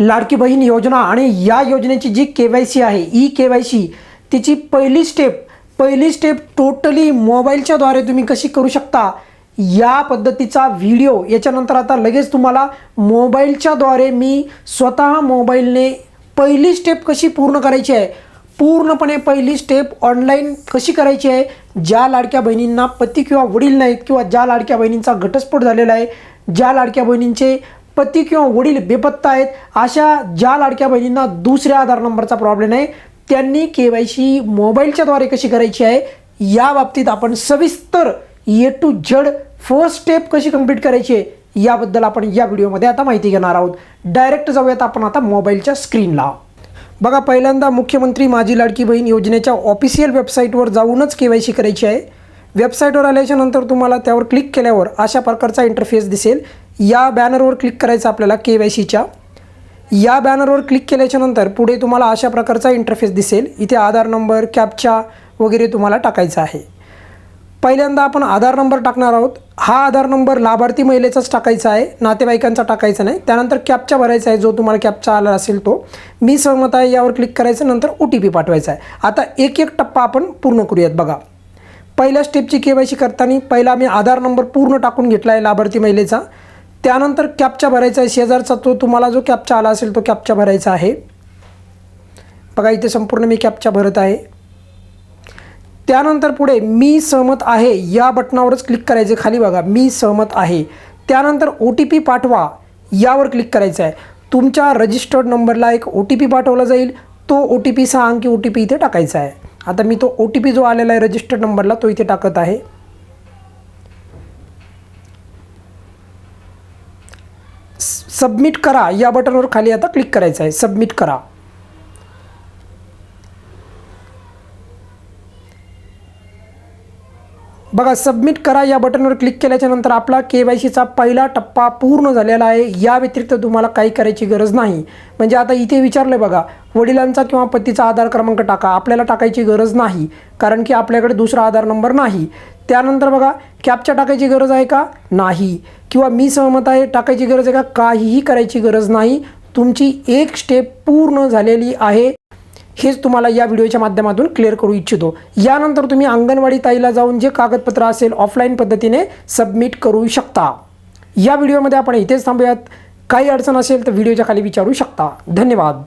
लाडकी बहीण योजना आणि या योजनेची जी के वाय सी आहे ई के वाय सी तिची पहिली स्टेप पहिली स्टेप टोटली मोबाईलच्याद्वारे तुम्ही कशी करू शकता या पद्धतीचा व्हिडिओ याच्यानंतर आता लगेच तुम्हाला मोबाईलच्याद्वारे मी स्वतः मोबाईलने पहिली स्टेप कशी पूर्ण करायची आहे पूर्णपणे पहिली स्टेप ऑनलाईन कशी करायची आहे ज्या लाडक्या बहिणींना पती किंवा वडील नाहीत किंवा ज्या लाडक्या बहिणींचा घटस्फोट झालेला आहे ज्या लाडक्या बहिणींचे पती किंवा वडील बेपत्ता आहेत अशा ज्या लाडक्या बहिणींना दुसऱ्या आधार नंबरचा प्रॉब्लेम आहे त्यांनी के वाय सी मोबाईलच्याद्वारे कशी करायची आहे या बाबतीत आपण सविस्तर A to Z first step कशी कंप्लीट करायची आहे याबद्दल आपण या व्हिडिओमध्ये आता माहिती घेणार आहोत. डायरेक्ट जाऊयात आपण आता मोबाईलच्या स्क्रीनला बघा पहिल्यांदा मुख्यमंत्री माझी लाडकी बहीण योजनेच्या ऑफिशियल वेबसाईटवर जाऊनच के वाय सी करायची आहे. वेबसाईटवर आल्याच्यानंतर तुम्हाला त्यावर क्लिक केल्यावर अशा प्रकारचा इंटरफेस दिसेल. या बॅनरवर क्लिक करायचं आपल्याला के वाय सीच्या या बॅनरवर क्लिक केल्याच्यानंतर पुढे तुम्हाला अशा प्रकारचा इंटरफेस दिसेल. इथे आधार नंबर कॅपचा वगैरे तुम्हाला टाकायचा आहे. पहिल्यांदा आपण आधार नंबर टाकणार आहोत. हा आधार नंबर लाभार्थी महिलेचाच टाकायचा आहे. नातेवाईकांचा टाकायचा नाही. त्यानंतर कॅपचा भरायचा आहे. जो तुम्हाला कॅपचा आला असेल तो. मी सहमत आहे यावर क्लिक करायचं. नंतर ओ टी पी पाठवायचा आहे. आता एक एक टप्पा आपण पूर्ण करूयात बघा. पहिल्या स्टेपची के वाय सी करताना पहिला मी आधार नंबर पूर्ण टाकून घेतला आहे लाभार्थी महिलेचा. त्यानंतर कॅपचा भरायचा आहे. शेजारचा तो तुम्हाला जो कॅपचा आला असेल तो कॅपचा भरायचा आहे. बघा इथे संपूर्ण मी कॅपचा भरत आहे. त्यानंतर पुढे मी सहमत आहे या बटनावरच क्लिक करायचे खाली बघा मी सहमत आहे. त्यानंतर ओ टी पी पाठवा यावर क्लिक करायचं आहे. तुमच्या रजिस्टर्ड नंबरला एक ओ टी पी पाठवला जाईल. तो ओ टी पी सहा अंकी ओ टी पी इथे टाकायचा आहे. आता मी तो ओ टी पी जो आलेला आहे रजिस्टर्ड नंबरला तो इथे टाकत आहे. सबमिट करा या बटनवर खाली आता क्लिक करायचं आहे. सबमिट करा. बघा सबमिट करा या बटनवर क्लिक केल्याच्यानंतर आपला के वाय सीचा पहिला टप्पा पूर्ण झालेला आहे. या व्यतिरिक्त तुम्हाला काही करायची गरज नाही. म्हणजे आता इथे विचारलं बघा वडिलांचा किंवा पतीचा आधार क्रमांक टाका. आपल्याला टाकायची गरज नाही कारण की आपल्याकडे दुसरा आधार नंबर नाही. त्यानंतर बघा कॅपच्या टाकायची गरज आहे का? नाही. किंवा मी सहमत आहे टाकायची गरज आहे का? काहीही करायची गरज नाही. तुमची एक स्टेप पूर्ण झालेली आहे. हेच तुम्हाला या व्हिडिओच्या माध्यमातून क्लिअर करू इच्छितो. यानंतर तुम्ही अंगणवाडी ताईला जाऊन जे कागदपत्र असेल ऑफलाईन पद्धतीने सबमिट करू शकता. या व्हिडिओमध्ये आपण इथेच थांबूयात. काही अडचण असेल तर व्हिडिओच्या खाली विचारू शकता. धन्यवाद.